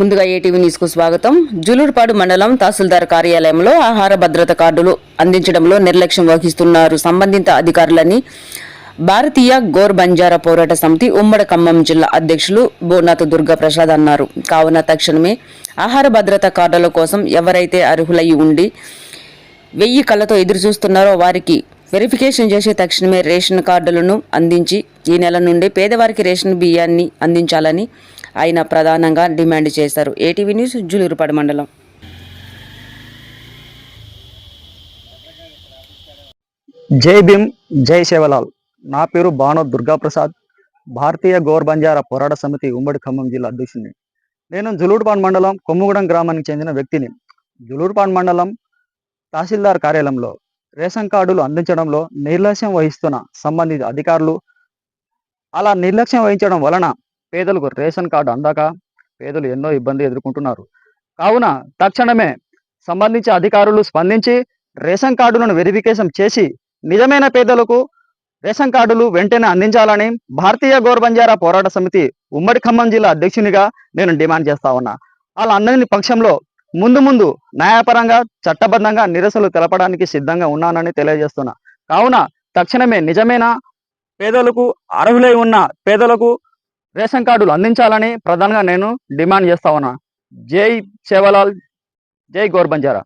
ముందుగా ఏటీవీ న్యూస్కు స్వాగతం. జులూరుపాడు మండలం తహసీల్దార్ కార్యాలయంలో ఆహార భద్రత కార్డులు అందించడంలో నిర్లక్ష్యం వహిస్తున్నారు సంబంధిత అధికారులని భారతీయ గోర్ బంజారా పోరాట సమితి ఉమ్మడి ఖమ్మం జిల్లా అధ్యక్షులు బోనాథ్ దుర్గా ప్రసాద్ అన్నారు. కావున తక్షణమే ఆహార భద్రత కార్డుల కోసం ఎవరైతే అర్హులై ఉండి వెయ్యి కళ్ళతో ఎదురు చూస్తున్నారో వారికి వెరిఫికేషన్ చేసి తక్షణమే రేషన్ కార్డులను అందించి ఈ నెల నుండి పేదవారికి రేషన్ బియ్యాన్ని అందించాలని ఆయన ప్రధానంగా డిమాండ్ చేశారు. ఏటీవీ న్యూస్ జులూరుపాడు మండలం. జై భీమ్ జై సేవలాల్ నా పేరు బాణో దుర్గాప్రసాద్. భారతీయ గోర్ బంజారా పోరాట సమితి ఉమ్మడి ఖమ్మం జిల్లా అధ్యక్షుడిని. నేను జులూరుపాన్ మండలం కొమ్ముగూడెం గ్రామానికి చెందిన వ్యక్తిని. జులూరుపాన్ మండలం తహసీల్దార్ కార్యాలయంలో రేషన్ కార్డులు అందించడంలో నిర్లక్ష్యం వహిస్తున్న సంబంధిత అధికారులు అలా నిర్లక్ష్యం వహించడం వలన పేదలకు రేషన్ కార్డు అందక పేదలు ఎన్నో ఇబ్బంది ఎదుర్కొంటున్నారు. కావున తక్షణమే సంబంధించిన అధికారులు స్పందించి రేషన్ కార్డులను వెరిఫికేషన్ చేసి నిజమైన పేదలకు రేషన్ కార్డులు వెంటనే అందించాలని భారతీయ గోర్బంజారా బంజారా పోరాట సమితి ఉమ్మడి ఖమ్మం జిల్లా అధ్యక్షునిగా నేను డిమాండ్ చేస్తా ఉన్నా. అలా అందని పక్షంలో ముందు ముందు న్యాయపరంగా చట్టబద్ధంగా నిరసనలు తెలపడానికి సిద్ధంగా ఉన్నానని తెలియజేస్తున్నా. కావున తక్షణమే నిజమైన పేదలకు అర్హులై ఉన్న పేదలకు రేషన్ కార్డులు అందించాలని ప్రధానంగా నేను డిమాండ్ చేస్తా ఉన్నా. జై సేవలాల్ జై గోర్బంజారా